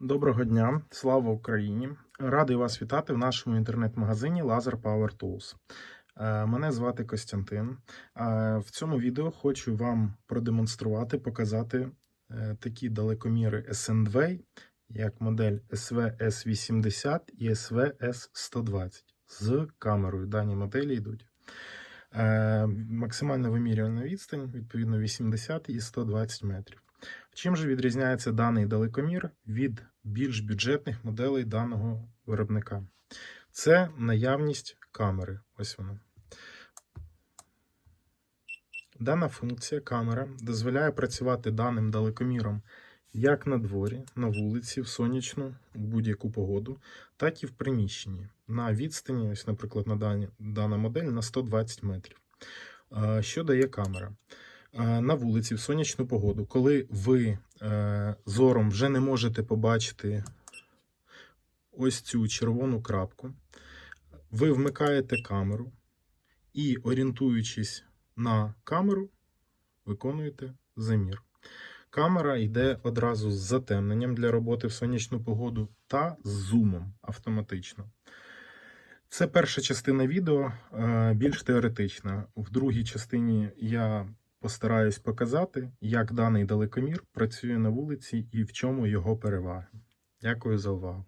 Доброго дня, слава Україні! Радий вас вітати в нашому інтернет-магазині Laser Power Tools. Мене звати Костянтин. Е, В цьому відео хочу вам продемонструвати, показати е, такі далекоміри SNDWay, як модель SVS80 і SVS120 з камерою. Дані моделі йдуть. Е, Максимально вимірювана відстань, відповідно 80 і 120 метрів. Чим же відрізняється даний далекомір від більш бюджетних моделей даного виробника? Це наявність камери. Ось вона. Дана функція камера дозволяє працювати даним далекоміром як на дворі, на вулиці, в сонячну, в будь-яку погоду, так і в приміщенні. На відстані, ось, наприклад, на дані, дана модель на 120 метрів. Що дає камера? Е, на вулиці в сонячну погоду, коли ви е, зором вже не можете побачити ось цю червону крапку, ви вмикаєте камеру і, орієнтуючись на камеру, виконуєте замір. Камера йде одразу з затемненням для роботи в сонячну погоду та з зумом автоматично. Це перша частина відео, е, більш теоретична. В другій частині я постараюсь показати, як даний далекомір працює на вулиці і в чому його переваги. Дякую за увагу.